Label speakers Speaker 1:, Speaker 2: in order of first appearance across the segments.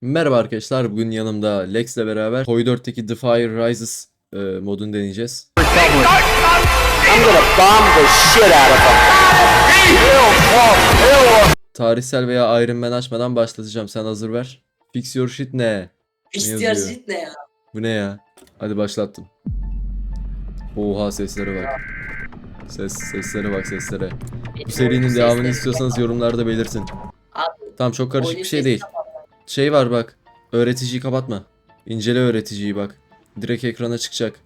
Speaker 1: Merhaba arkadaşlar. Bugün yanımda Lex ile beraber Toy 4'teki The Fire Rises e, modunu deneyeceğiz.
Speaker 2: Shit.
Speaker 1: Tarihsel veya Iron Man açmadan başlatacağım. Sen hazır ver. Fix your shit ne?
Speaker 3: İhtiyar
Speaker 1: yazıyor?
Speaker 3: zit ne ya?
Speaker 1: Bu ne ya? Hadi başlattım. Oha seslere bak. Ses seslere bak seslere. Bu serinin devamını istiyorsanız yorumlarda belirtin. Tamam çok karışık bir şey değil. Şey var bak. Öğreticiyi kapatma. İncele öğreticiyi bak. Direkt ekrana çıkacak.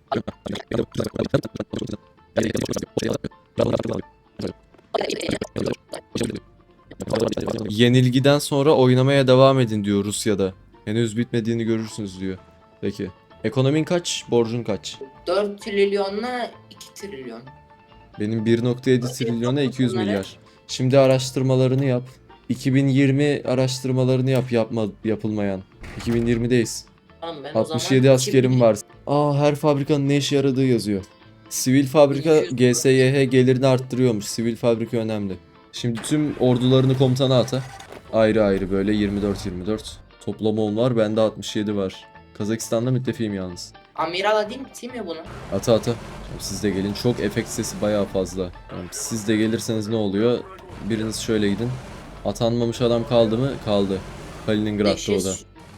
Speaker 1: Yenilgiden sonra oynamaya devam edin diyor Rusya'da. Henüz bitmediğini görürsünüz diyor. Peki. Ekonomin kaç? Borcun kaç?
Speaker 3: 4 trilyonla 2 trilyon.
Speaker 1: Benim 1.7 trilyona 200
Speaker 3: Bunları-
Speaker 1: milyar. Şimdi araştırmalarını yap. 2020 araştırmalarını yap yapma yapılmayan. 2020'deyiz.
Speaker 3: Tamam ben
Speaker 1: 67
Speaker 3: o zaman
Speaker 1: askerim var. Aa her fabrikanın ne işe yaradığı yazıyor. Sivil fabrika
Speaker 3: 200
Speaker 1: GSYH gelirini arttırıyormuş. Sivil fabrika önemli. Şimdi tüm ordularını komutana ata. Ayrı ayrı böyle 24-24. Toplam 10 var bende 67 var. Kazakistan'da müttefiğim yalnız.
Speaker 3: Amiral mi? Değil mi bunu?
Speaker 1: Ata ata. Siz de gelin. Çok efekt sesi bayağı fazla. Siz de gelirseniz ne oluyor? Biriniz şöyle gidin. Atanmamış adam kaldı mı? Kaldı. Kaliningrad'da o da.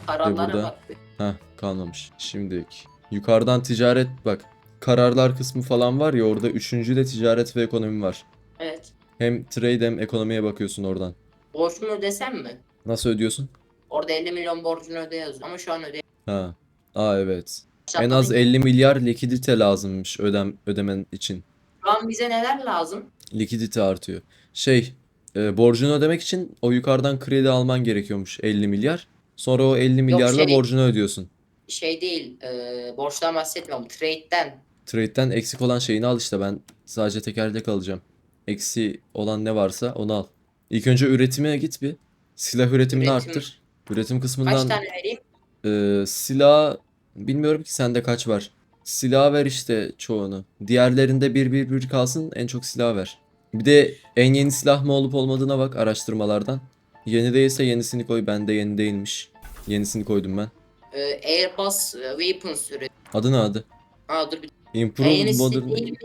Speaker 3: Kararlara
Speaker 1: burada.
Speaker 3: bak.
Speaker 1: Heh kalmamış. Şimdi yukarıdan ticaret bak. Kararlar kısmı falan var ya orada üçüncü de ticaret ve ekonomi var.
Speaker 3: Evet.
Speaker 1: Hem trade hem ekonomiye bakıyorsun oradan.
Speaker 3: Borcumu ödesem mi?
Speaker 1: Nasıl ödüyorsun?
Speaker 3: Orada 50 milyon borcunu öde yazıyor. Ama şu an öde.
Speaker 1: Ha. Aa evet. En az 50 milyar likidite lazımmış ödem ödemen için.
Speaker 3: Şu an bize neler lazım?
Speaker 1: Likidite artıyor. Şey, e, borcunu ödemek için o yukarıdan kredi alman gerekiyormuş 50 milyar. Sonra o 50 milyarla
Speaker 3: şey-
Speaker 1: borcunu ödüyorsun.
Speaker 3: Şey değil. E, borçtan bahsetmiyorum. Trade'den.
Speaker 1: Trade'den eksik olan şeyini al işte ben sadece tekerlek alacağım. Eksi olan ne varsa onu al. İlk önce üretime git bir. Silah üretimini
Speaker 3: Üretim.
Speaker 1: arttır. Üretim
Speaker 3: Kaç
Speaker 1: kısmından
Speaker 3: tane vereyim?
Speaker 1: e, silah bilmiyorum ki sende kaç var. Silah ver işte çoğunu. Diğerlerinde bir bir bir kalsın en çok silah ver. Bir de en yeni silah mı olup olmadığına bak araştırmalardan. Yeni değilse yenisini koy. Bende yeni değilmiş. Yenisini koydum ben.
Speaker 3: E, Airbus e, Weapons üretiyor.
Speaker 1: Adı ne adı?
Speaker 3: Aa dur bir.
Speaker 1: Improved Modern.
Speaker 3: değil mi?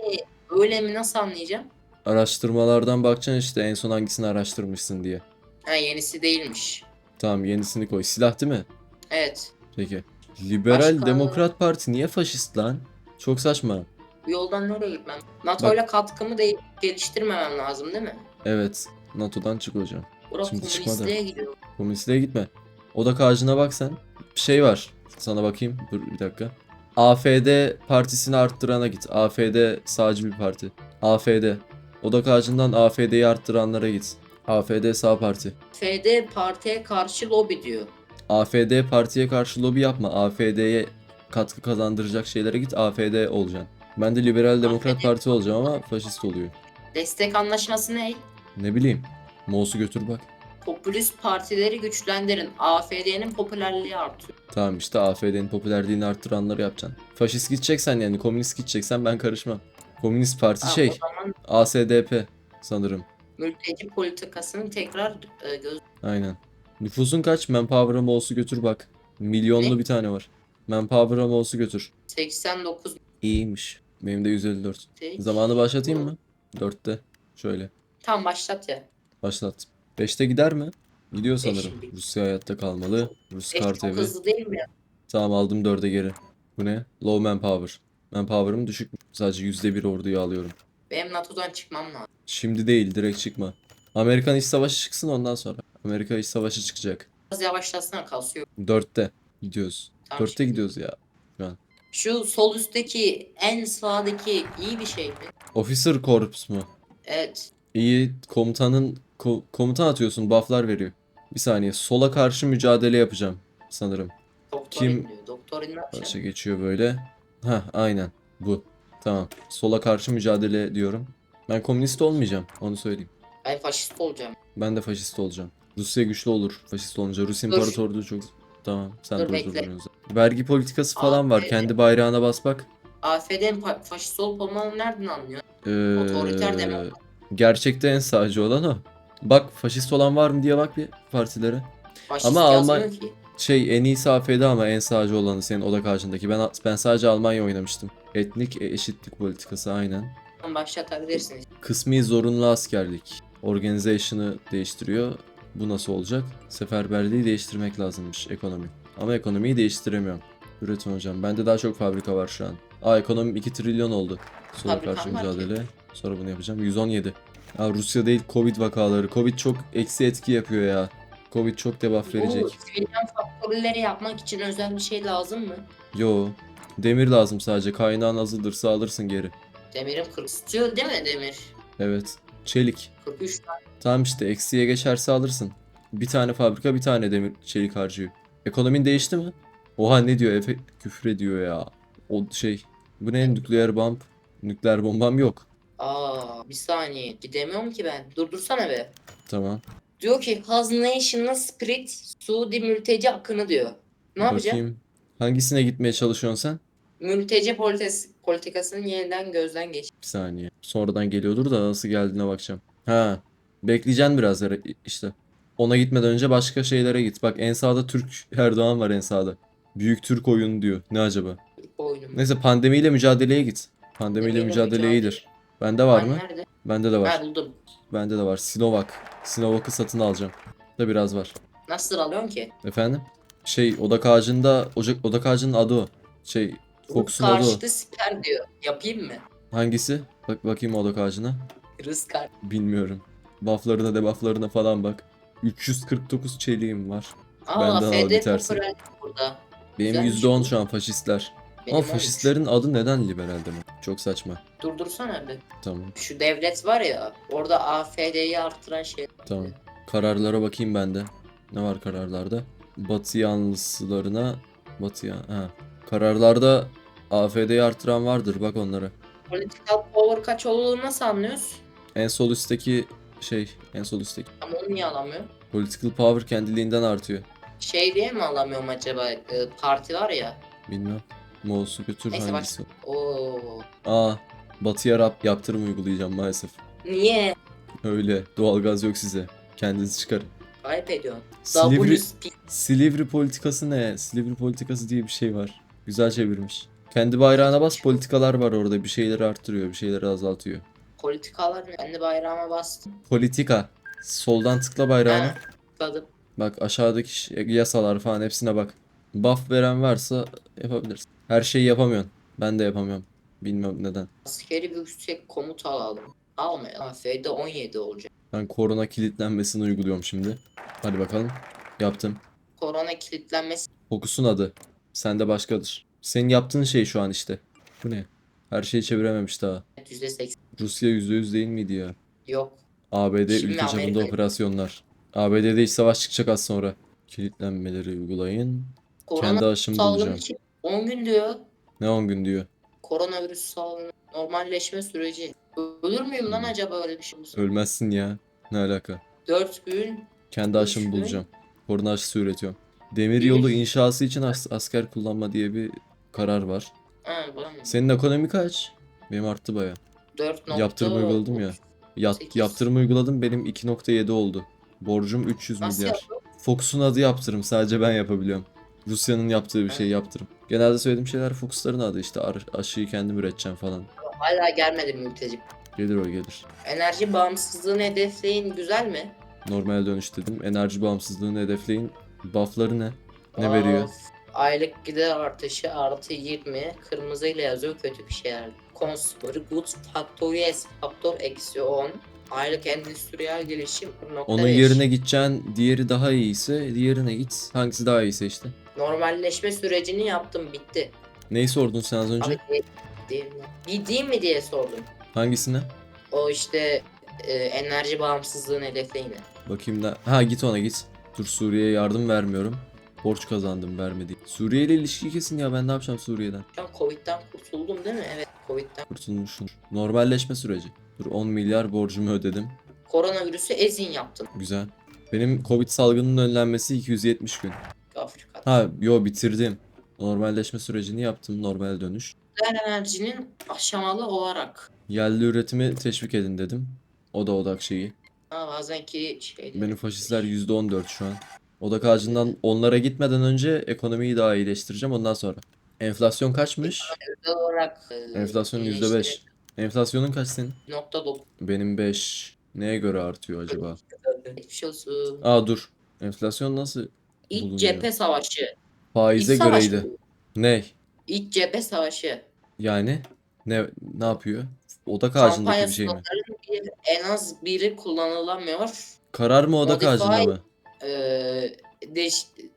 Speaker 3: Öyle mi? Nasıl anlayacağım?
Speaker 1: Araştırmalardan bakacaksın işte en son hangisini araştırmışsın diye.
Speaker 3: Ha yenisi değilmiş.
Speaker 1: Tamam yenisini koy. Silah değil mi?
Speaker 3: Evet.
Speaker 1: Peki. Liberal
Speaker 3: Başka-
Speaker 1: Demokrat Parti niye faşist lan? Çok saçma.
Speaker 3: Bu yoldan nereye gitmem? NATO ile katkımı da geliştirmemem lazım değil mi?
Speaker 1: Evet. NATO'dan çık hocam.
Speaker 3: Burası
Speaker 1: Şimdi çıkmadı.
Speaker 3: komünistliğe gidiyor.
Speaker 1: Komünistliğe gitme. Odak ağacına bak sen. Bir şey var. Sana bakayım. Dur bir dakika. AFD partisini arttırana git. AFD sağcı bir parti. AFD. Odak ağacından AFD'yi arttıranlara git. AFD sağ parti.
Speaker 3: FD partiye karşı lobi diyor.
Speaker 1: AFD partiye karşı lobi yapma. AFD'ye katkı kazandıracak şeylere git. AFD olacaksın. Ben de Liberal Demokrat. Parti olacağım ama faşist oluyor.
Speaker 3: Destek anlaşması ne?
Speaker 1: Ne bileyim. Mouse'u götür bak.
Speaker 3: Popülist partileri güçlendirin. AFD'nin popülerliği artıyor.
Speaker 1: Tamam işte AFD'nin popülerliğini arttıranları yapacaksın. Faşist gideceksen yani komünist gideceksen ben karışmam. Komünist Parti
Speaker 3: Ha,
Speaker 1: şey
Speaker 3: O zaman
Speaker 1: ASDP sanırım.
Speaker 3: mülteci politikasını tekrar e, göz...
Speaker 1: Aynen. Nüfusun kaç? Manpower'a Mouse'u götür bak. Milyonlu
Speaker 3: Ne?
Speaker 1: bir tane var. Manpower'a Mouse'u götür.
Speaker 3: 89
Speaker 1: İyiymiş. Benim de 154.
Speaker 3: tek.
Speaker 1: Zamanı başlatayım mı? 4'te. Şöyle.
Speaker 3: Tam başlat ya.
Speaker 1: Başlat. 5'te gider mi? Gidiyor sanırım.
Speaker 3: şimdi.
Speaker 1: Rusya hayatta kalmalı. Rus
Speaker 3: Beş
Speaker 1: kar
Speaker 3: çok
Speaker 1: TV.
Speaker 3: hızlı değil mi ya?
Speaker 1: Tamam aldım 4'e geri. Bu ne? Low manpower. Manpower'ım düşük. Sadece %1 orduyu alıyorum.
Speaker 3: Benim NATO'dan çıkmam lazım.
Speaker 1: Şimdi değil direkt çıkma. Amerikan iç savaşı çıksın ondan sonra. Amerika iç savaşı çıkacak.
Speaker 3: Biraz yavaşlasana kasıyor.
Speaker 1: 4'te gidiyoruz.
Speaker 3: Tamam,
Speaker 1: 4'te
Speaker 3: şimdi.
Speaker 1: gidiyoruz ya.
Speaker 3: Şu sol üstteki en sağdaki iyi bir şey mi?
Speaker 1: Officer Corps mu?
Speaker 3: Evet.
Speaker 1: İyi komutanın ko- komutan atıyorsun bufflar veriyor. Bir saniye sola karşı mücadele yapacağım sanırım.
Speaker 3: Doktorin
Speaker 1: Kim-
Speaker 3: diyor. Doktorin ne yapacak?
Speaker 1: Başa geçiyor böyle. Ha aynen bu. Tamam. Sola karşı mücadele diyorum. Ben komünist olmayacağım onu söyleyeyim.
Speaker 3: Ben faşist olacağım.
Speaker 1: Ben de faşist olacağım. Rusya güçlü olur faşist olunca. Rus imparatorluğu çok... Tamam sen
Speaker 3: Dur,
Speaker 1: dur
Speaker 3: bekle.
Speaker 1: dur dur. Vergi politikası falan var. Kendi bayrağına bas bak.
Speaker 3: AFD'nin fa- faşist olup olmadığını nereden anlıyor?
Speaker 1: Ee,
Speaker 3: Otoriter demokrat.
Speaker 1: gerçekte en sağcı olan o. Bak faşist olan var mı diye bak bir partilere.
Speaker 3: Faşist
Speaker 1: Ama
Speaker 3: yazmıyor
Speaker 1: Alman-
Speaker 3: ki.
Speaker 1: Şey en iyisi AFD ama en sağcı olanı senin oda karşındaki. Ben ben sadece Almanya oynamıştım. Etnik eşitlik politikası aynen.
Speaker 3: Başlatabilirsiniz.
Speaker 1: Kısmi zorunlu askerlik. Organization'ı değiştiriyor. Bu nasıl olacak? Seferberliği değiştirmek lazımmış ekonomi. Ama ekonomiyi değiştiremiyorum. Üretim hocam. Bende daha çok fabrika var şu an. Aa ekonomim 2 trilyon oldu. Sonra karşı mücadele. Sonra bunu yapacağım. 117. Aa Rusya değil Covid vakaları. Covid çok eksi etki yapıyor ya. Covid çok debuff verecek.
Speaker 3: Bu sivilyen faktörleri yapmak için özel bir şey lazım mı?
Speaker 1: Yo. Demir lazım sadece. Kaynağın azalırsa alırsın geri.
Speaker 3: Demirim 40 istiyor değil mi demir?
Speaker 1: Evet. Çelik.
Speaker 3: 43 tane.
Speaker 1: Tamam işte eksiye geçerse alırsın. Bir tane fabrika bir tane demir çelik harcıyor. Ekonomin değişti mi? Oha ne diyor Efe küfür ediyor ya. O şey bu ne nükleer bomb? Nükleer bombam yok.
Speaker 3: Aa bir saniye gidemiyorum ki ben. Durdursana be.
Speaker 1: Tamam.
Speaker 3: Diyor ki Has National Spirit Suudi mülteci akını diyor. Ne yapacağım?
Speaker 1: Bakayım. Hangisine gitmeye çalışıyorsun sen?
Speaker 3: Mülteci polites, politikasının yeniden gözden geç.
Speaker 1: Bir saniye. Sonradan geliyordur da nasıl geldiğine bakacağım. Ha. Bekleyeceksin biraz işte. Ona gitmeden önce başka şeylere git. Bak en sağda Türk Erdoğan var en sağda. Büyük Türk oyunu diyor. Ne acaba?
Speaker 3: Bu oyunum.
Speaker 1: Neyse pandemiyle mücadeleye git. Pandemiyle
Speaker 3: Pandemiyle
Speaker 1: mücadele
Speaker 3: mücadele.
Speaker 1: iyidir. Bende var
Speaker 3: Ben
Speaker 1: mı?
Speaker 3: Nerede?
Speaker 1: Bende de var.
Speaker 3: Ha buldum.
Speaker 1: Bende de var. Sinovac. Sinovac'ı satın alacağım. Da biraz var.
Speaker 3: Nasıl alıyorsun ki?
Speaker 1: Efendim? Şey odak ağacında ocak odak ağacının adı o. Şey Adı o.
Speaker 3: Karşıtı siper diyor. Yapayım mı?
Speaker 1: Hangisi? Bak bakayım odak ağacına.
Speaker 3: Rızkar.
Speaker 1: Bilmiyorum. Bufflarına debufflarına falan bak. 349 çeliğim var.
Speaker 3: Aa
Speaker 1: Benden al,
Speaker 3: FD
Speaker 1: bitersin.
Speaker 3: popüler burada.
Speaker 1: Benim
Speaker 3: Güzelmiş
Speaker 1: %10
Speaker 3: bu.
Speaker 1: şu an faşistler.
Speaker 3: Benim
Speaker 1: Ama
Speaker 3: olmuş.
Speaker 1: faşistlerin adı neden liberal demek? Çok saçma.
Speaker 3: Durdursana bir.
Speaker 1: Tamam.
Speaker 3: Şu devlet var ya orada AFD'yi artıran şey.
Speaker 1: Tamam. Kararlara bakayım ben de. Ne var kararlarda? Batı yanlısılarına Batı ya ha. Kararlarda AFD'yi artıran vardır bak onlara.
Speaker 3: Political power kaç olduğunu nasıl anlıyoruz?
Speaker 1: En sol üstteki şey, en sol üstteki.
Speaker 3: Ama onu niye alamıyor?
Speaker 1: Political power kendiliğinden artıyor.
Speaker 3: Şey diye mi alamıyorum acaba? Ee, parti var ya.
Speaker 1: Bilmem. Moğol'su götür
Speaker 3: Neyse bak.
Speaker 1: hangisi?
Speaker 3: Oo.
Speaker 1: Aa, Batı'ya rap yaptırım uygulayacağım maalesef.
Speaker 3: Niye?
Speaker 1: Öyle. Doğalgaz yok size. Kendiniz çıkarın.
Speaker 3: Ayıp ediyorsun.
Speaker 1: Silivri,
Speaker 3: WSP.
Speaker 1: Silivri politikası ne? Silivri politikası diye bir şey var. Güzel çevirmiş. Kendi bayrağına bas politikalar var orada. Bir şeyleri arttırıyor, bir şeyleri azaltıyor.
Speaker 3: Politikalar ne? Kendi bayrağıma bastım.
Speaker 1: Politika. Soldan tıkla bayrağına.
Speaker 3: Ha, tıkladım.
Speaker 1: Bak aşağıdaki ş- yasalar falan hepsine bak. Buff veren varsa yapabilirsin. Her şeyi yapamıyorsun. Ben de yapamıyorum. Bilmem neden.
Speaker 3: Askeri bir yüksek komut alalım. Almayalım. AFD 17 olacak.
Speaker 1: Ben korona kilitlenmesini uyguluyorum şimdi. Hadi bakalım. Yaptım.
Speaker 3: Korona kilitlenmesi
Speaker 1: Fokus'un adı. Sende başkadır. Senin yaptığın şey şu an işte. Bu ne? Her şeyi çevirememiş daha.
Speaker 3: %80
Speaker 1: Rusya %100 değil miydi ya?
Speaker 3: yok.
Speaker 1: ABD
Speaker 3: Şimdi
Speaker 1: ülke çapında
Speaker 3: Amerika-
Speaker 1: operasyonlar. ABD'de iç savaş çıkacak az sonra. Kilitlenmeleri uygulayın. Kendi
Speaker 3: Korona
Speaker 1: aşımı
Speaker 3: salgını
Speaker 1: bulacağım.
Speaker 3: için 10 gün diyor.
Speaker 1: Ne 10 gün diyor.
Speaker 3: Koronavirüs salgını normalleşme süreci. Ölür müyüm lan acaba öyle bir şey olursa?
Speaker 1: Ölmezsin ya. Ne alaka?
Speaker 3: 4 gün
Speaker 1: Kendi aşımı
Speaker 3: Üç gün.
Speaker 1: bulacağım. Korona aşısı üretiyorum. Demir yolu inşası için as- asker kullanma diye bir karar var.
Speaker 3: ha, bana mı?
Speaker 1: Senin ekonomi kaç? Benim arttı baya.
Speaker 3: 4
Speaker 1: Yaptırım uyguladım ya.
Speaker 3: Sekiz.
Speaker 1: yaptırım uyguladım benim 2.7 oldu. Borcum 300
Speaker 3: Nasıl
Speaker 1: milyar.
Speaker 3: yaptın?
Speaker 1: Fox'un adı yaptırım sadece ben yapabiliyorum. Rusya'nın yaptığı bir şey yaptırım. Genelde söylediğim şeyler Fox'ların adı işte ar- aşıyı kendim üreteceğim falan.
Speaker 3: Hala gelmedi mülteci.
Speaker 1: Gelir o gelir.
Speaker 3: Enerji bağımsızlığını hedefleyin güzel mi?
Speaker 1: Normal dönüş dedim. Enerji bağımsızlığını hedefleyin. Buff'ları ne? Ne veriyor?
Speaker 3: Aylık gider artışı artı 20. Kırmızıyla yazıyor kötü bir şeyler. Consumer Goods Factor Yes Factor eksi 10. Aylık endüstriyel gelişim 1.5.
Speaker 1: Onun yerine gideceksin. Diğeri daha iyiyse diğerine git. Hangisi daha iyiyse işte.
Speaker 3: Normalleşme sürecini yaptım bitti.
Speaker 1: Neyi sordun sen az önce?
Speaker 3: Abi değil, değil mi? Bir değil mi diye sordum.
Speaker 1: Hangisine?
Speaker 3: O işte e, enerji bağımsızlığını hedefleyine.
Speaker 1: Bakayım da. Ha git ona git. Dur Suriye'ye yardım vermiyorum. Borç kazandım vermedi. Suriye ile ilişki kesin ya ben ne yapacağım Suriye'den?
Speaker 3: Şu an Covid'den kurtuldum değil mi? Evet Covid'den.
Speaker 1: Kurtulmuşum. Normalleşme süreci. Dur 10 milyar borcumu ödedim.
Speaker 3: Koronavirüsü ezin yaptım.
Speaker 1: Güzel. Benim Covid salgının önlenmesi 270 gün.
Speaker 3: Afrika.
Speaker 1: Ha yo bitirdim. Normalleşme sürecini yaptım. Normal dönüş.
Speaker 3: Nükleer enerjinin aşamalı olarak.
Speaker 1: Yerli üretimi teşvik edin dedim. O da odak şeyi.
Speaker 3: Ha bazenki şey.
Speaker 1: Benim faşistler %14 şu an. Odak ağacından onlara gitmeden önce ekonomiyi daha iyileştireceğim ondan sonra. Enflasyon kaçmış?
Speaker 3: Olarak e,
Speaker 1: Enflasyon
Speaker 3: iyileştirip
Speaker 1: %5. Enflasyonun kaç senin?
Speaker 3: Nokta dokuz.
Speaker 1: Benim 5. Neye göre artıyor acaba?
Speaker 3: Geçmiş olsun.
Speaker 1: Aa dur. Enflasyon nasıl?
Speaker 3: İç
Speaker 1: bulunuyor.
Speaker 3: cephe savaşı.
Speaker 1: Faize
Speaker 3: İç savaş
Speaker 1: göreydi.
Speaker 3: mı?
Speaker 1: Ne?
Speaker 3: İç cephe savaşı.
Speaker 1: Yani ne ne yapıyor? Odak ağacındaki
Speaker 3: Kampanya
Speaker 1: bir şey mi?
Speaker 3: bir, en az biri kullanılamıyor.
Speaker 1: Karar mı odak
Speaker 3: Modify-
Speaker 1: ağacında mı?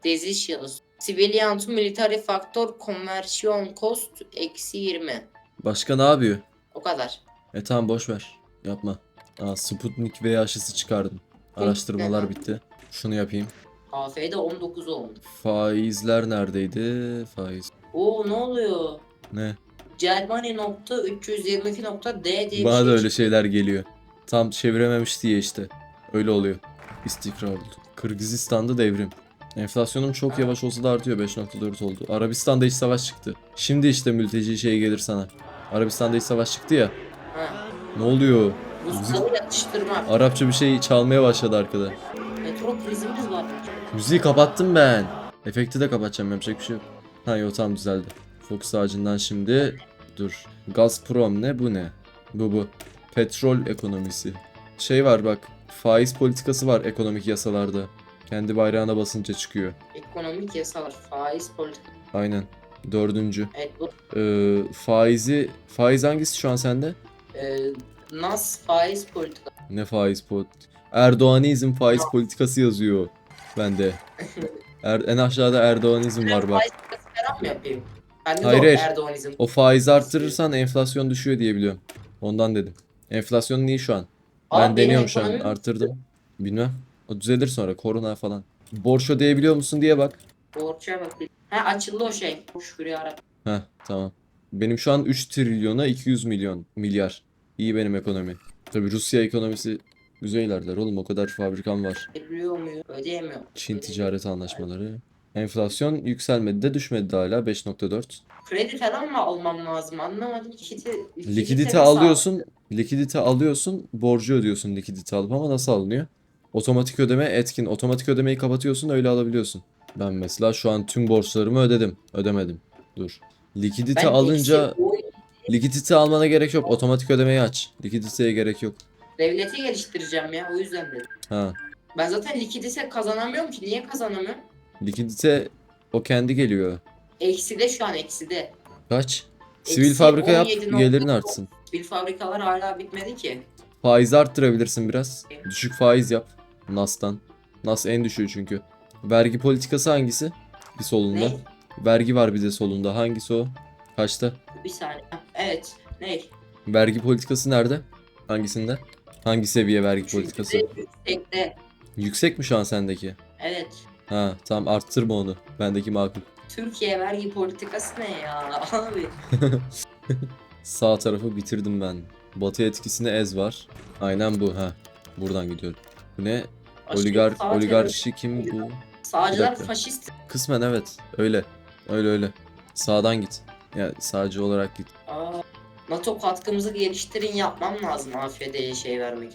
Speaker 3: Decisions. Civilian to military factor conversion cost eksi 20.
Speaker 1: Başka ne yapıyor?
Speaker 3: O kadar.
Speaker 1: E tamam boş ver. Yapma. Aa Sputnik V aşısı çıkardım. Araştırmalar bitti. Şunu yapayım.
Speaker 3: AF'de 19 oldu.
Speaker 1: Faizler neredeydi? Faiz.
Speaker 3: Oo ne oluyor?
Speaker 1: Ne?
Speaker 3: Germany.322.d diye bir
Speaker 1: Bana
Speaker 3: şey
Speaker 1: da öyle
Speaker 3: çıktı.
Speaker 1: şeyler geliyor. Tam çevirememiş diye işte. Öyle oluyor. İstikrar oldu. Kırgızistan'da devrim. Enflasyonum çok yavaş olsa da artıyor 5.4 oldu. Arabistan'da iç savaş çıktı. Şimdi işte mülteci şey gelir sana. Arabistan'da iç savaş çıktı ya.
Speaker 3: Ha.
Speaker 1: Ne oluyor?
Speaker 3: Yatıştırmak.
Speaker 1: Arapça bir şey çalmaya başladı arkada.
Speaker 3: Metro krizimiz var.
Speaker 1: Müziği kapattım ben. Efekti de kapatacağım yapacak bir şey yok. Ha yo tam düzeldi. Fokus ağacından şimdi dur. Gazprom ne bu ne? Bu bu. Petrol ekonomisi. Şey var bak. Faiz politikası var ekonomik yasalarda. Kendi bayrağına basınca çıkıyor.
Speaker 3: Ekonomik yasalar, faiz politika.
Speaker 1: Aynen. Dördüncü.
Speaker 3: Evet bu
Speaker 1: Ee, faizi faiz hangisi şu an sende?
Speaker 3: e, NAS faiz politika.
Speaker 1: Ne faiz pot? Erdoğanizm faiz politikası yazıyor bende. Er, en aşağıda Erdoğanizm var bak.
Speaker 3: Faiz politikası falan mı yapayım? Ben de
Speaker 1: Hayır,
Speaker 3: hayır,
Speaker 1: hayır.
Speaker 3: Erdoğanizm.
Speaker 1: O faizi arttırırsan enflasyon düşüyor diye biliyorum. Ondan dedim. Enflasyon iyi şu an. Ben
Speaker 3: Abi
Speaker 1: deniyorum şu an.
Speaker 3: ekonomim-
Speaker 1: Arttırdım. Bilmem. O düzelir sonra. Korona falan. Borç ödeyebiliyor musun diye bak.
Speaker 3: Borça bak. Ha açıldı o şey. Ara.
Speaker 1: Heh tamam. Benim şu an 3 trilyona 200 milyon milyar. İyi benim ekonomi. Tabi Rusya ekonomisi güzel ilerler oğlum o kadar fabrikam var.
Speaker 3: Ödüyor muyum? Ödeyemiyor.
Speaker 1: Çin ticaret anlaşmaları. Enflasyon yükselmedi de düşmedi de hala 5.4.
Speaker 3: Kredi falan mı almam lazım anlamadım. Likidite,
Speaker 1: Likidite
Speaker 3: nasıl
Speaker 1: alıyorsun, likidite alıyorsun, borcu ödüyorsun likidite alıp ama nasıl alınıyor? Otomatik ödeme etkin. Otomatik ödemeyi kapatıyorsun öyle alabiliyorsun. Ben mesela şu an tüm borçlarımı ödedim. Ödemedim. Dur. Likidite
Speaker 3: Ben
Speaker 1: alınca
Speaker 3: eksi
Speaker 1: likidite almana gerek yok. Otomatik ödemeyi aç. Likiditeye gerek yok.
Speaker 3: devleti geliştireceğim ya o yüzden dedim.
Speaker 1: Ha.
Speaker 3: Ben zaten likidite kazanamıyorum ki. Niye kazanamıyorum?
Speaker 1: Likidite o kendi geliyor.
Speaker 3: Ekside şu an ekside.
Speaker 1: Kaç? Sivil
Speaker 3: Eksi
Speaker 1: fabrika yap,
Speaker 3: 17.9.
Speaker 1: gelirin artsın.
Speaker 3: Bir fabrikalar hala bitmedi ki.
Speaker 1: Faizi arttırabilirsin biraz. Düşük faiz yap. NAS'tan. NAS en düşüğü çünkü. Vergi politikası hangisi? Bir solunda.
Speaker 3: Ne?
Speaker 1: Vergi var bir de solunda. Hangisi o? Kaçta?
Speaker 3: Bir saniye. Evet. Ne?
Speaker 1: Vergi politikası nerede? Hangisinde? Hangi seviye vergi politikası?
Speaker 3: Yüksekte, Yüksekte.
Speaker 1: Yüksek mi şu an sendeki?
Speaker 3: Evet.
Speaker 1: Ha tamam arttırma onu. Bendeki makul.
Speaker 3: Türkiye vergi politikası ne ya abi?
Speaker 1: Sağ tarafı bitirdim ben. Batı etkisine ez var. Aynen bu ha. Buradan gidiyorum. Bu ne? Oligar
Speaker 3: sağ
Speaker 1: oligarşi kim bu?
Speaker 3: Sağcılar
Speaker 1: dakika.
Speaker 3: faşist.
Speaker 1: Kısmen evet. Öyle. Öyle öyle. Sağdan git. Ya sağcı olarak git.
Speaker 3: Aa, NATO katkımızı geliştirin yapmam lazım AFD'ye şey vermek.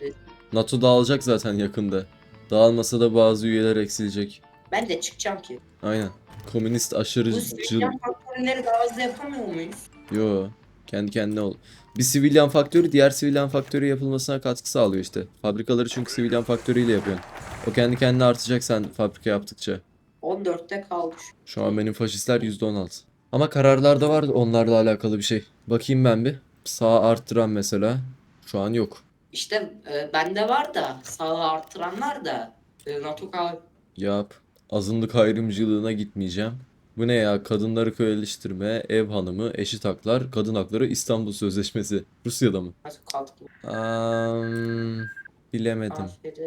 Speaker 3: Evet.
Speaker 1: NATO dağılacak zaten yakında. Dağılmasa da bazı üyeler eksilecek.
Speaker 3: Ben de çıkacağım ki.
Speaker 1: Aynen. Komünist
Speaker 3: Bu
Speaker 1: aşırıcıl.
Speaker 3: sivil faktörleri daha hızlı yapamıyor muyuz?
Speaker 1: Yo. Kendi kendine ol. Bir sivilyan faktörü diğer sivilyan faktörü yapılmasına katkı sağlıyor işte. Fabrikaları çünkü sivilyan faktörüyle yapıyorsun. O kendi kendine artacak sen fabrika yaptıkça.
Speaker 3: 14'te kaldı.
Speaker 1: Şu an benim faşistler %16. Ama kararlarda var onlarla alakalı bir şey. Bakayım ben bir. Sağ arttıran mesela. Şu an yok.
Speaker 3: İşte e, bende var da sağı artıranlar da e, NATO kal
Speaker 1: Yap. Azınlık ayrımcılığına gitmeyeceğim. Bu ne ya? Kadınları köleleştirme, ev hanımı, eşit haklar, kadın hakları, İstanbul Sözleşmesi. Rusya'da mı? Am, bilemedim.
Speaker 3: AFD.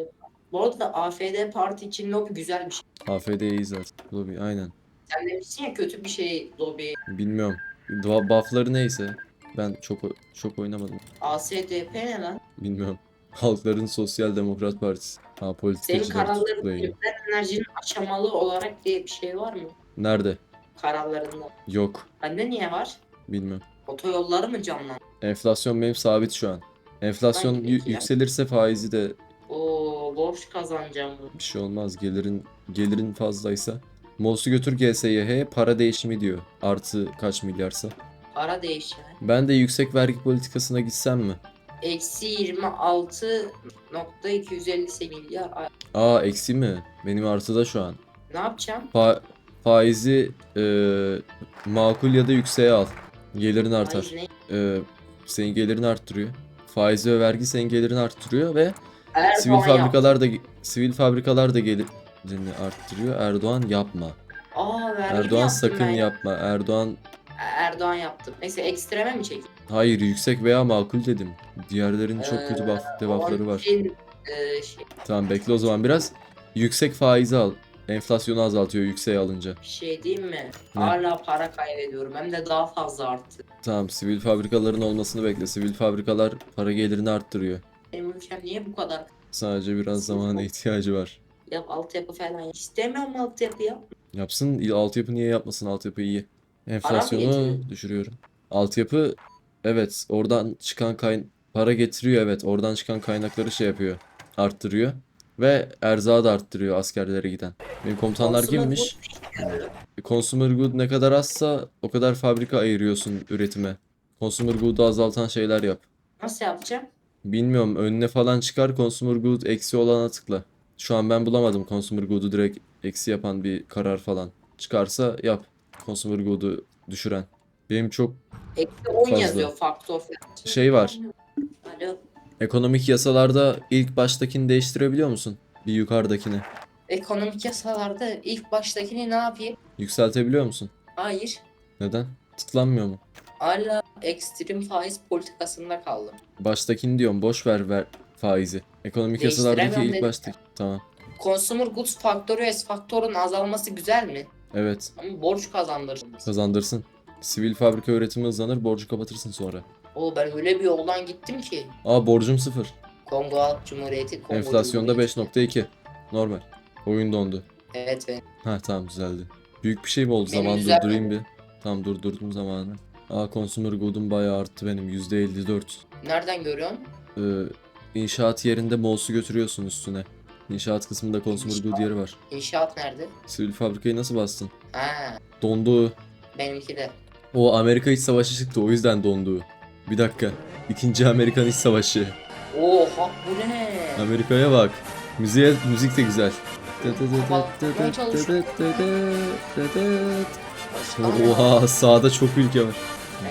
Speaker 3: Bu arada AFD parti için lobi güzel bir şey.
Speaker 1: AFD iyi zaten. Lobby aynen.
Speaker 3: Sen demişsin ya kötü bir şey lobi.
Speaker 1: Bilmiyorum. Buff'ları neyse. Ben çok çok oynamadım.
Speaker 3: ASDP ne lan?
Speaker 1: Bilmiyorum. Halkların Sosyal Demokrat Partisi. Ha
Speaker 3: Senin
Speaker 1: politikacılar
Speaker 3: kararların
Speaker 1: tutuklayın.
Speaker 3: nükleer enerjinin aşamalı olarak diye bir şey var mı?
Speaker 1: Nerede?
Speaker 3: Kararlarında.
Speaker 1: Yok.
Speaker 3: Bende niye var?
Speaker 1: Bilmiyorum.
Speaker 3: Otoyolları mı canlan?
Speaker 1: Enflasyon benim sabit şu an. Enflasyon
Speaker 3: Hangi
Speaker 1: yü-
Speaker 3: peki ya?
Speaker 1: yükselirse faizi de
Speaker 3: Oo borç kazanacağım.
Speaker 1: Bir şey olmaz. Gelirin gelirin fazlaysa. Mouse'u götür GSYH para değişimi diyor. Artı kaç milyarsa.
Speaker 3: Para değişimi.
Speaker 1: Ben de yüksek vergi politikasına gitsem mi?
Speaker 3: Eksi 26.258 milyar. Ay,
Speaker 1: Aa eksi mi? Benim artıda şu an.
Speaker 3: Ne yapacağım?
Speaker 1: Fa- faizi e, makul ya da yükseğe al. Gelirin artar.
Speaker 3: Faiz ne?
Speaker 1: E, senin gelirini arttırıyor. Faiz ve vergi senin gelirini arttırıyor ve
Speaker 3: Erdoğan
Speaker 1: sivil fabrikalar da sivil fabrikalar da gelirini arttırıyor. Erdoğan yapma.
Speaker 3: Aa vergi
Speaker 1: Erdoğan
Speaker 3: yaptım
Speaker 1: sakın
Speaker 3: ben.
Speaker 1: yapma. Erdoğan
Speaker 3: Erdoğan yaptım. Neyse ekstreme mi çekeyim?
Speaker 1: hayır yüksek veya makul dedim. Diğerlerinin çok kötü buff, debuffları var.
Speaker 3: için, e, şey,
Speaker 1: Tamam bekle o zaman biraz. Yüksek faizi al. Enflasyonu azaltıyor yükseğe alınca.
Speaker 3: bir şey diyeyim mi?
Speaker 1: Ne?
Speaker 3: Hala para kaybediyorum. Hem de daha fazla arttı.
Speaker 1: Tamam sivil fabrikaların olmasını bekle. Sivil fabrikalar para gelirini arttırıyor.
Speaker 3: Benim ülkem niye bu kadar?
Speaker 1: Sadece biraz zamana ihtiyacı var.
Speaker 3: Yap altyapı falan. İstemiyorum altyapı ya.
Speaker 1: Yapsın altyapı niye yapmasın altyapı iyi. Enflasyonu düşürüyorum. Altyapı evet oradan çıkan kayn para getiriyor evet oradan çıkan kaynakları şey yapıyor. Arttırıyor. Ve erzağı da arttırıyor askerlere giden. Benim komutanlar
Speaker 3: Consumer
Speaker 1: kimmiş?
Speaker 3: good.
Speaker 1: Consumer good ne kadar azsa o kadar fabrika ayırıyorsun üretime. Consumer good'u azaltan şeyler yap.
Speaker 3: Nasıl yapacağım?
Speaker 1: Bilmiyorum önüne falan çıkar consumer good eksi olana tıkla. Şu an ben bulamadım consumer good'u direkt eksi yapan bir karar falan. Çıkarsa yap. Consumer good'u düşüren. Benim çok
Speaker 3: Eksi 10
Speaker 1: Fazla.
Speaker 3: yazıyor faktör.
Speaker 1: Şey var.
Speaker 3: Alo.
Speaker 1: Ekonomik yasalarda ilk baştakini değiştirebiliyor musun? Bir yukarıdakini.
Speaker 3: Ekonomik yasalarda ilk baştakini ne yapayım?
Speaker 1: Yükseltebiliyor musun?
Speaker 3: Hayır.
Speaker 1: Neden? Tıklanmıyor mu?
Speaker 3: Hala ekstrem faiz politikasında kaldım.
Speaker 1: Baştakini diyorum boş ver ver faizi. Ekonomik yasalardaki ilk
Speaker 3: dedim.
Speaker 1: baştaki. Tamam.
Speaker 3: Consumer goods faktörü S faktörün azalması güzel mi?
Speaker 1: Evet.
Speaker 3: Ama borç kazandırır.
Speaker 1: Kazandırsın. Sivil fabrika üretimi hızlanır borcu kapatırsın sonra.
Speaker 3: O ben öyle bir yoldan gittim ki.
Speaker 1: Aa borcum sıfır.
Speaker 3: Kongo Halk Cumhuriyeti. Kongo
Speaker 1: Enflasyonda
Speaker 3: Cumhuriyeti.
Speaker 1: 5.2. Normal. Oyun dondu.
Speaker 3: Evet evet.
Speaker 1: Ha tamam düzeldi. Büyük bir şey mi oldu?
Speaker 3: Benim
Speaker 1: Zaman durdurayım bir. Tamam durdurdum zamanı. Aa consumer good'um bayağı arttı benim. %54.
Speaker 3: Nereden görüyorsun?
Speaker 1: Ee, inşaat yerinde mouse'u götürüyorsun üstüne. İnşaat kısmında consumer good
Speaker 3: İnşaat.
Speaker 1: yeri var.
Speaker 3: İnşaat nerede?
Speaker 1: Sivil fabrikayı nasıl bastın?
Speaker 3: Ha,
Speaker 1: Dondu.
Speaker 3: benimki de.
Speaker 1: O Amerika İç Savaşı çıktı o yüzden dondu. Bir dakika. İkinci Amerikan İç Savaşı.
Speaker 3: Oha bu ne?
Speaker 1: Amerika'ya bak. Müziğe, müzik de güzel. Oha sağda çok ülke var.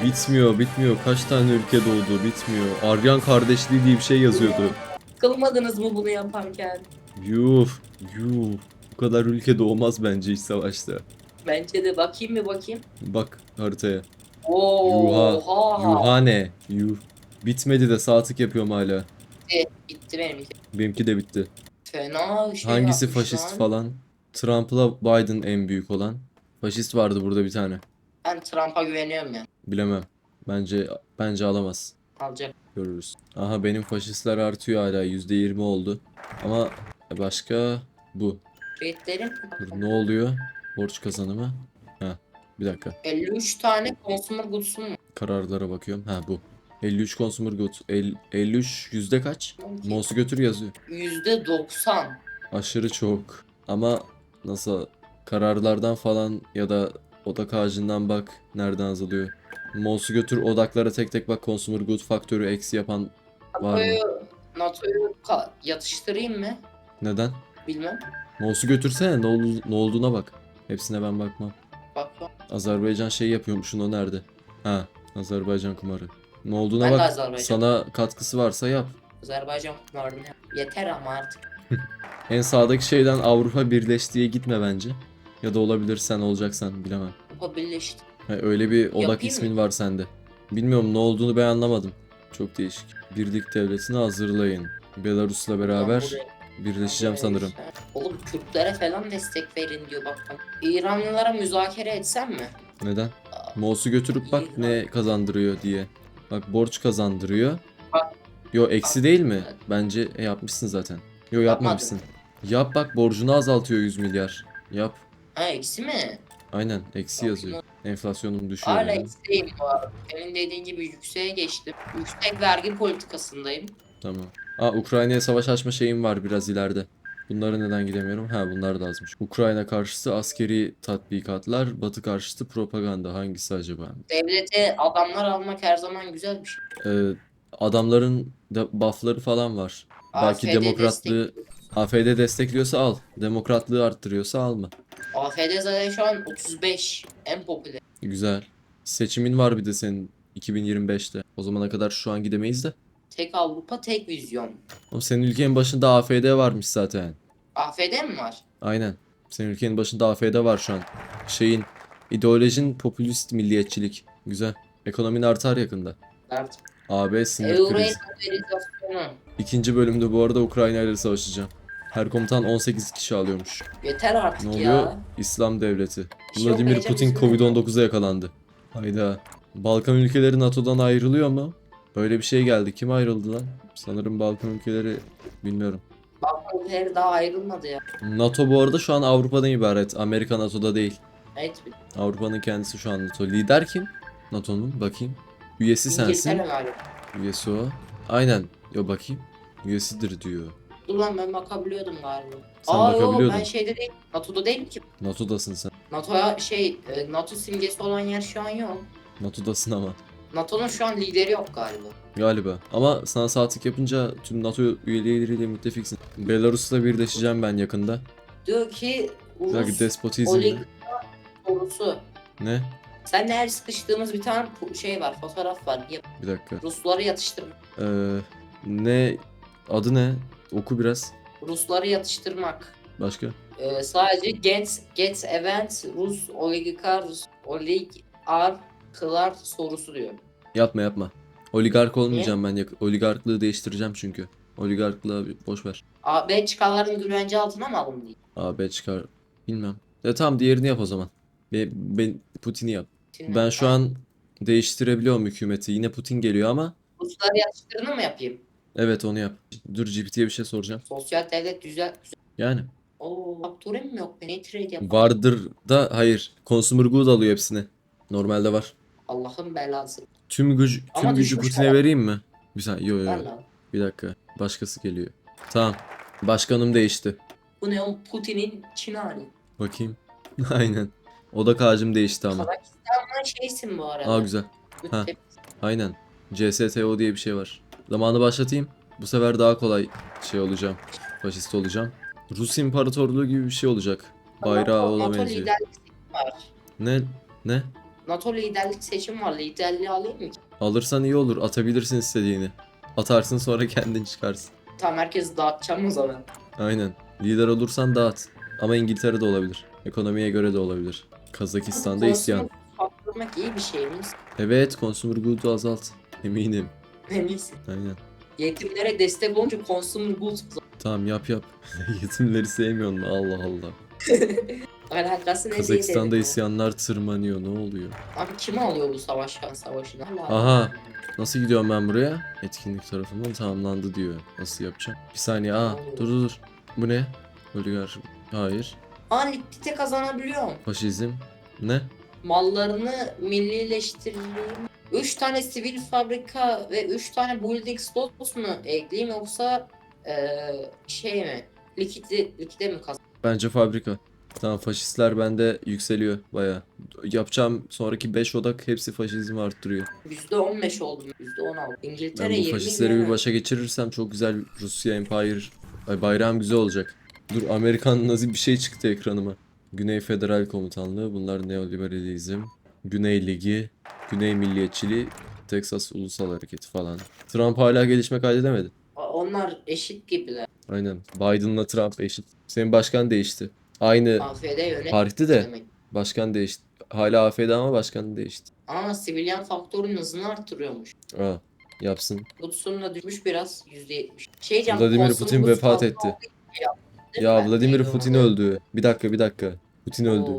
Speaker 1: Bitmiyor bitmiyor. Kaç tane ülke doğdu bitmiyor. Aryan kardeşliği diye bir şey yazıyordu.
Speaker 3: Sıkılmadınız mı bunu yaparken?
Speaker 1: Yuh yuh. Bu kadar ülke doğmaz bence iç savaşta.
Speaker 3: Bence de bakayım mı bakayım.
Speaker 1: Bak haritaya.
Speaker 3: Oha.
Speaker 1: Yuha ne? Yuh. Bitmedi de sağ tık yapıyorum hala.
Speaker 3: Bitti, bitti benimki.
Speaker 1: Benimki de bitti.
Speaker 3: Fena şey
Speaker 1: Hangisi
Speaker 3: yapmış
Speaker 1: faşist
Speaker 3: lan.
Speaker 1: falan? Trump'la Biden en büyük olan. Faşist vardı burada bir tane.
Speaker 3: Ben Trump'a güveniyorum ya.
Speaker 1: Bilemem. Bence bence alamaz.
Speaker 3: Alacak.
Speaker 1: Görürüz. Aha benim faşistler artıyor hala. %20 oldu. Ama başka bu. Dur, ne oluyor? Borç kazanımı. Ha, bir dakika.
Speaker 3: 53 tane consumer goods'um var.
Speaker 1: Kararlara bakıyorum. Ha bu. 53 consumer goods. El- 53 yüzde kaç? Mouse'u götür yazıyor.
Speaker 3: %90.
Speaker 1: Aşırı çok. Ama nasıl kararlardan falan ya da odak ağacından bak nereden azalıyor. Mouse'u götür odaklara tek tek bak consumer good faktörü eksi yapan var mı?
Speaker 3: NATO'yu NATO'yu ka- yatıştırayım mı?
Speaker 1: Neden?
Speaker 3: Bilmem.
Speaker 1: Mouse'u götürsene ne, oldu, ne olduğuna bak. Hepsine ben bakmam. Azerbaycan şey yapıyormuşsun o nerede? Ha Azerbaycan kumarı. Ne olduğuna
Speaker 3: Ben de
Speaker 1: bak.
Speaker 3: Azerbaycan.
Speaker 1: Sana katkısı varsa yap.
Speaker 3: Azerbaycan kumarını yeter ama artık.
Speaker 1: En sağdaki şeyden Avrupa birleştiğe gitme bence. Ya da olabilir sen olacaksan bilemem.
Speaker 3: Kupa birleşti.
Speaker 1: Ha, öyle bir odak
Speaker 3: Yapayım
Speaker 1: ismin var sende. Bilmiyorum ne olduğunu ben anlamadım. Çok değişik. Birlik devletini hazırlayın. Belarus'la beraber
Speaker 3: Ulan
Speaker 1: birleşeceğim sanırım.
Speaker 3: Oğlum Kürtlere falan destek verin diyor bak. İranlılara müzakere etsem mi?
Speaker 1: Neden? Mouse'u götürüp bak ne kazandırıyor diye. Bak borç kazandırıyor.
Speaker 3: Bak.
Speaker 1: Yo eksi değil mi? Bence e, yapmışsın zaten. Yo yapmamışsın. Yap bak borcunu azaltıyor 100 milyar. Yap.
Speaker 3: Ha eksi mi?
Speaker 1: Aynen eksi yazıyor. Enflasyonum düşüyor.
Speaker 3: Hala
Speaker 1: yani.
Speaker 3: eksideyim bu arada. Senin dediğin gibi yükseğe geçtim. Yüksek vergi politikasındayım.
Speaker 1: Tamam. Aa Ukrayna'ya savaş açma şeyim var biraz ileride. Bunları neden gidemiyorum? Ha bunlar da azmış. Ukrayna karşıtı askeri tatbikatlar, Batı karşıtı propaganda. Hangisi acaba?
Speaker 3: Devlete adamlar almak her zaman güzel bir şey.
Speaker 1: Ee, adamların de buff'ları falan var. Belki
Speaker 3: AFD
Speaker 1: demokratlığı
Speaker 3: destek-
Speaker 1: AFD destekliyorsa al. Demokratlığı arttırıyorsa alma.
Speaker 3: AFD zaten şu an 35 en popüler.
Speaker 1: Güzel. Seçimin var bir de senin 2025'te. O zamana kadar şu an gidemeyiz de.
Speaker 3: Tek Avrupa tek vizyon.
Speaker 1: Oğlum senin ülkenin başında AFD varmış zaten.
Speaker 3: AFD mi var?
Speaker 1: Aynen. Senin ülkenin başında AFD var şu an. Şeyin ideolojin popülist milliyetçilik. Güzel. Ekonomin artar yakında.
Speaker 3: Artık.
Speaker 1: AB sınır krizi.
Speaker 3: entegrizasyonu.
Speaker 1: İkinci bölümde bu arada Ukrayna ile savaşacağım. Her komutan 18 kişi alıyormuş.
Speaker 3: Yeter artık
Speaker 1: Ne oluyor?
Speaker 3: ya.
Speaker 1: İslam devleti.
Speaker 3: Bir şey
Speaker 1: Vladimir
Speaker 3: olmayacak
Speaker 1: Putin
Speaker 3: bizim
Speaker 1: Covid-19'a yakalandı. Hayda. Balkan ülkeleri NATO'dan ayrılıyor mu? Böyle bir şey geldi. Kim ayrıldı lan? Sanırım Balkan ülkeleri bilmiyorum.
Speaker 3: Balkan ülkeleri daha ayrılmadı ya.
Speaker 1: NATO bu arada şu an Avrupa'dan ibaret. Amerika NATO'da değil.
Speaker 3: Evet.
Speaker 1: Avrupa'nın kendisi şu an NATO. Lider kim? NATO'nun bakayım. Üyesi sensin. Üyesi o. Aynen. Yo bakayım. Üyesidir diyor.
Speaker 3: Dur lan ben bakabiliyordum galiba.
Speaker 1: Sen
Speaker 3: Aa
Speaker 1: bakabiliyordun.
Speaker 3: ben şeyde değil. NATO'da değilim ki.
Speaker 1: NATO'dasın sen.
Speaker 3: NATO'ya şey e, NATO simgesi olan yer şu an yok.
Speaker 1: NATO'dasın ama.
Speaker 3: NATO'nun şu an lideri yok galiba.
Speaker 1: Galiba. Ama sana saatlik yapınca tüm NATO üyeleriyle müttefiksin. Belarus'la birleşeceğim ben yakında.
Speaker 3: Diyor ki Rus
Speaker 1: despotizm.
Speaker 3: oligark sorusu.
Speaker 1: Ne?
Speaker 3: Seninle her sıkıştığımız bir tane şey var, fotoğraf var.
Speaker 1: Bir dakika.
Speaker 3: Rusları yatıştırmak.
Speaker 1: Ee, ne? Adı ne? Oku biraz.
Speaker 3: Rusları yatıştırmak.
Speaker 1: Başka?
Speaker 3: Ee, sadece get, get event Rus oligarklar oligarklar sorusu diyor.
Speaker 1: Yapma yapma. Oligark olmayacağım ben. yak- Oligarklığı değiştireceğim çünkü. Oligarklığı bir boş ver.
Speaker 3: AB çıkarların güvence altına mı alındı?
Speaker 1: AB çıkar. Bilmem. Ya tamam diğerini yap o zaman. Be, ben Putin'i yap. Ben şu an değiştirebiliyorum hükümeti. Yine Putin geliyor ama
Speaker 3: Rusları yatıştırdığını mı yapayım?
Speaker 1: evet onu yap. Dur GPT'ye bir şey soracağım.
Speaker 3: Sosyal devlet güzel. güzel.
Speaker 1: Yani
Speaker 3: Oo, faktörüm mi yok? Ben trade yapayım.
Speaker 1: vardır da hayır. Consumer good alıyor hepsini. Normalde var.
Speaker 3: Allah'ın belası.
Speaker 1: Tüm gücü tüm
Speaker 3: Ama
Speaker 1: gücü
Speaker 3: düşmüş
Speaker 1: Putin'e
Speaker 3: falan.
Speaker 1: vereyim mi? Bir saniye. Yo yo. yo. Bir dakika. Başkası geliyor. Tamam. Başkanım değişti.
Speaker 3: Bu ne o Putin'in Çin hali.
Speaker 1: Bakayım. Aynen. Odak ağacım değişti ama.
Speaker 3: Kazakistan'la şeysin bu arada.
Speaker 1: Aa güzel. Ha. Aynen. CSTO diye bir şey var. Zamanı başlatayım. Bu sefer daha kolay şey olacağım. Faşist olacağım. Rus İmparatorluğu gibi bir şey olacak. Bayrağı
Speaker 3: liderlik var.
Speaker 1: Ne? Ne?
Speaker 3: NATO liderlik seçim var. Liderliği alayım mı?
Speaker 1: Alırsan iyi olur. Atabilirsin istediğini. Atarsın sonra kendin çıkarsın.
Speaker 3: Tam herkesi dağıtacağım o zaman.
Speaker 1: Aynen. Lider olursan dağıt. Ama İngiltere'de olabilir. Ekonomiye göre de olabilir. Kazakistan'da isyan.
Speaker 3: Patlamak iyi bir şey mi?
Speaker 1: Evet, consumer good'u azalt. Eminim.
Speaker 3: Eminsin.
Speaker 1: Aynen.
Speaker 3: Yetimlere destek olunca consumer goods
Speaker 1: Tamam yap yap. Yetimleri sevmiyorsun? Allah Allah.
Speaker 3: alakası ne
Speaker 1: Kazakistan'da
Speaker 3: dedim.
Speaker 1: isyanlar tırmanıyor. Ne oluyor?
Speaker 3: Abi kim alıyor bu savaştan savaşını? Hala.
Speaker 1: Aha. Nasıl gidiyorum ben buraya? Etkinlik tarafından tamamlandı diyor. Nasıl yapacağım? Bir saniye. Aa, dur dur dur. Bu ne? Oligarşi. Hayır.
Speaker 3: Aa Litvite kazanabiliyorum.
Speaker 1: Faşizm. Ne?
Speaker 3: Mallarını millileştireyim. 3 tane sivil fabrika ve 3 tane building slots mu ekleyeyim yoksa eee şey mi? Likide, likide mi kazan?
Speaker 1: Bence fabrika. Tamam faşistler bende yükseliyor baya. Yapacağım sonraki 5 odak hepsi faşizmi arttırıyor.
Speaker 3: %15 oldum. %16. İngiltere
Speaker 1: Ben bu
Speaker 3: 20
Speaker 1: faşistleri bir
Speaker 3: milyon.
Speaker 1: başa geçirirsem çok güzel Rusya Empire Ay, bayrağım güzel olacak. Dur Amerikan nazi bir şey çıktı ekranıma. Güney Federal Komutanlığı bunlar neoliberalizm. Güney Ligi, Güney Milliyetçiliği, Texas Ulusal Hareketi falan. Trump hala gelişme kaydedemedi.
Speaker 3: Onlar eşit gibiler.
Speaker 1: Aynen. Biden'la Trump eşit. Senin başkan değişti. Aynı
Speaker 3: AFD yönet
Speaker 1: parti de
Speaker 3: demek.
Speaker 1: başkan değişti. Hala AFD ama başkan değişti.
Speaker 3: Ama sivilyen faktörün hızını arttırıyormuş.
Speaker 1: Aa, yapsın.
Speaker 3: Kutusunun da düşmüş biraz %70. Şey diyeceğim,
Speaker 1: Vladimir Putin vefat etti.
Speaker 3: Değil
Speaker 1: Ya
Speaker 3: mi?
Speaker 1: Vladimir Putin öldü. Bir dakika bir dakika. Putin öldü.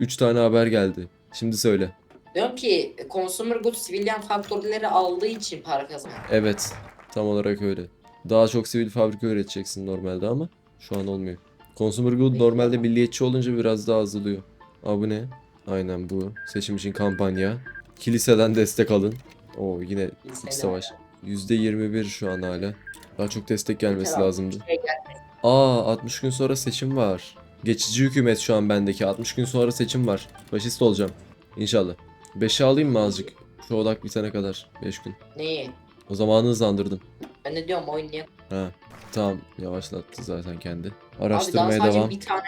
Speaker 1: 3 tane haber geldi. Şimdi söyle.
Speaker 3: Diyorum ki consumer goods sivilyen faktörleri aldığı için para kazanıyor.
Speaker 1: Evet. Tam olarak öyle. Daha çok sivil fabrika üreteceksin normalde ama şu an olmuyor. Consumer good normalde
Speaker 3: tamam.
Speaker 1: milliyetçi olunca biraz daha azalıyor. Aa bu ne? Aynen bu. Seçim için kampanya. Kiliseden destek alın. Oo yine iç savaş. %21 şu an hala. Daha çok destek gelmesi
Speaker 3: Mesela
Speaker 1: lazımdı.
Speaker 3: Şey.
Speaker 1: Aa 60 gün sonra seçim var. Geçici hükümet şu an bendeki. 60 gün sonra seçim var. Faşist olacağım. İnşallah. 5'e alayım mı azıcık? Şu odak bitene kadar. 5 gün.
Speaker 3: Neyi?
Speaker 1: O zamanı hızlandırdım.
Speaker 3: Ben de diyorum oyun niye?
Speaker 1: Ha. Tamam yavaşlattı zaten kendi.
Speaker 3: Abi daha
Speaker 1: Araştırmaya
Speaker 3: sadece
Speaker 1: devam.
Speaker 3: bir tane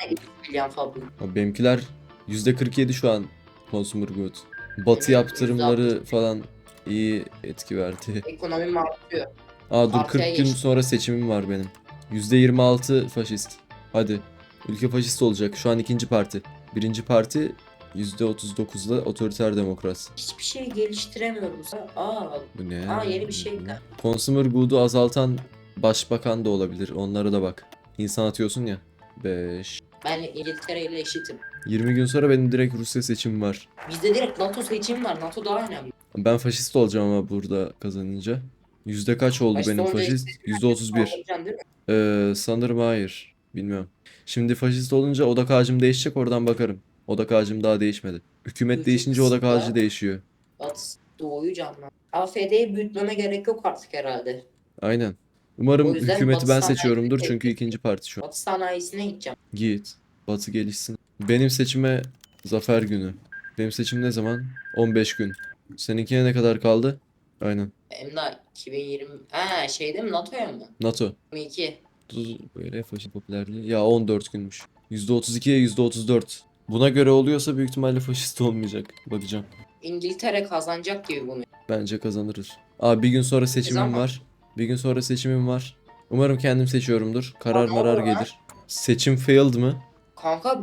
Speaker 3: milyon fabrika.
Speaker 1: Abi Benimkiler %47 şu an consumer good. Batı
Speaker 3: Evet,
Speaker 1: yaptırımları
Speaker 3: %60.
Speaker 1: falan iyi etki verdi.
Speaker 3: Ekonomim artıyor.
Speaker 1: Aa dur
Speaker 3: Artıya
Speaker 1: 40 gün
Speaker 3: geçti.
Speaker 1: sonra seçimim var benim. %26 faşist. Hadi. Ülke faşist olacak. Şu an ikinci parti. Birinci parti %39'la otoriter demokrasi.
Speaker 3: Hiçbir şey geliştiremiyorum. Aa
Speaker 1: Bu ne?
Speaker 3: Aa, yeni bir şey.
Speaker 1: Consumer good'u azaltan başbakan da olabilir. Onlara da bak. İnsan atıyorsun ya. 5.
Speaker 3: ben İngiltere ile eşitim.
Speaker 1: 20 gün sonra benim direkt Rusya seçimim var.
Speaker 3: Bizde direkt NATO seçimi var. NATO daha önemli.
Speaker 1: Ben faşist olacağım ama burada kazanınca. Yüzde kaç oldu
Speaker 3: Faşist
Speaker 1: benim
Speaker 3: olunca
Speaker 1: faşist?
Speaker 3: işte-
Speaker 1: Yüzde 31.
Speaker 3: Olacaksın değil mi?
Speaker 1: Ee, sanırım hayır. Bilmiyorum. Şimdi faşist olunca odak ağacım değişecek oradan bakarım. Odak ağacım daha değişmedi. Hükümet değişince odak ağacı değişiyor.
Speaker 3: Batı doğuyu canlı. AFD'yi büyütmeme gerek yok artık herhalde.
Speaker 1: Aynen. Umarım
Speaker 3: O yüzden
Speaker 1: hükümeti
Speaker 3: Batı
Speaker 1: ben seçiyorumdur çünkü
Speaker 3: destekliyorum.
Speaker 1: ikinci parti şu an.
Speaker 3: Batı sanayisine gideceğim.
Speaker 1: Git. Batı gelişsin. Benim seçime zafer günü. Benim seçim ne zaman? 15 gün. Seninkine ne kadar kaldı? Aynen.
Speaker 3: Hem de 2020... Ha şeyde mi NATO'ya mı?
Speaker 1: NATO.
Speaker 3: 22.
Speaker 1: Tuz böyle faşist popülerliği. Ya 14 günmüş. %32'ye %34. Buna göre oluyorsa büyük ihtimalle faşist olmayacak. Bakacağım.
Speaker 3: İngiltere kazanacak gibi bunu.
Speaker 1: Bence kazanırız. Abi bir gün sonra seçimim
Speaker 3: zaman?
Speaker 1: var. Bir gün sonra seçimim var. Umarım kendim seçiyorumdur. Karar
Speaker 3: Ama
Speaker 1: marar
Speaker 3: var.
Speaker 1: gelir. Seçim failed mı?
Speaker 3: Kanka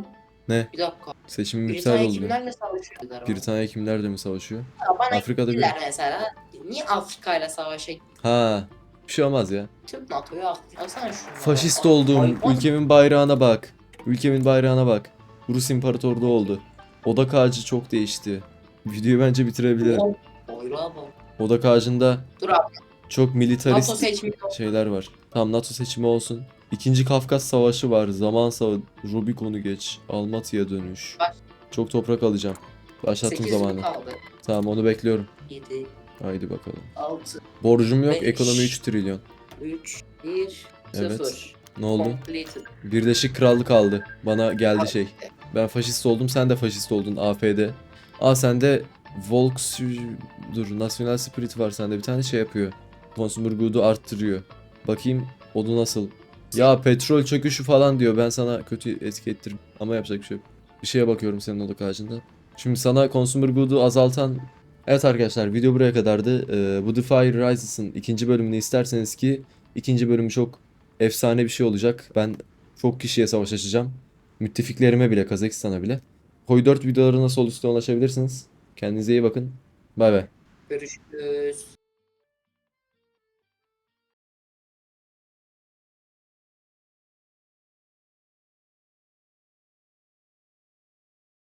Speaker 1: Ne?
Speaker 3: bir dakika.
Speaker 1: Seçimim iptal oldu.
Speaker 3: kimlerle savaşıyorlar?
Speaker 1: Britanya kimler de mi savaşıyor?
Speaker 3: Ya bana
Speaker 1: Afrika'da bir...
Speaker 3: mesela. Niye Afrika ile savaşa
Speaker 1: Ha. Bir şey olmaz ya.
Speaker 3: Tüm NATO'yu alsana şunu.
Speaker 1: Faşist
Speaker 3: Ay-
Speaker 1: oldum.
Speaker 3: hayvan.
Speaker 1: Ülkemin bayrağına bak. Ülkemin bayrağına bak. Rus İmparatorluğu oldu. Odak ağacı çok değişti. Videoyu bence bitirebilirim.
Speaker 3: Bayrağa bak.
Speaker 1: Odak ağacında
Speaker 3: Dur abi.
Speaker 1: Çok
Speaker 3: NATO
Speaker 1: militarist
Speaker 3: seçimi
Speaker 1: şeyler var. Tamam NATO seçimi olsun. İkinci Kafkas Savaşı var. Zaman Savaşı. Rubikon'u geç. Almatya'ya dönüş.
Speaker 3: Baş-
Speaker 1: Çok toprak alacağım. Başlattım
Speaker 3: 8
Speaker 1: zamanı.
Speaker 3: kaldı.
Speaker 1: Tamam onu bekliyorum.
Speaker 3: 7,
Speaker 1: Haydi bakalım.
Speaker 3: 6,
Speaker 1: Borcum yok.
Speaker 3: Beş.
Speaker 1: Ekonomi 3 trilyon.
Speaker 3: 3, 1,
Speaker 1: Evet.
Speaker 3: 0.
Speaker 1: Ne oldu?
Speaker 3: Completed.
Speaker 1: Birleşik Krallık aldı. Bana geldi şey. Ben faşist oldum. Sen de faşist oldun AFD. Aa sende Volks... Dur. National Spirit var sende. Bir tane şey yapıyor. Consumer Good'u arttırıyor. Bakayım o da nasıl? Ya petrol çöküşü falan diyor. Ben sana kötü etki ettiririm. Ama yapacak bir şey yok. Bir şeye bakıyorum senin odak ağacında. Şimdi sana Consumer Good'u azaltan... Evet arkadaşlar video buraya kadardı. Ee, bu Defy Rises'ın ikinci bölümünü isterseniz ki ikinci bölümü çok efsane bir şey olacak. Ben çok kişiye savaş açacağım. Müttefiklerime bile, Kazakistan'a bile. Koy 4 videolarına sol üstte ulaşabilirsiniz. Kendinize iyi bakın. Bay bay.
Speaker 3: Görüşürüz.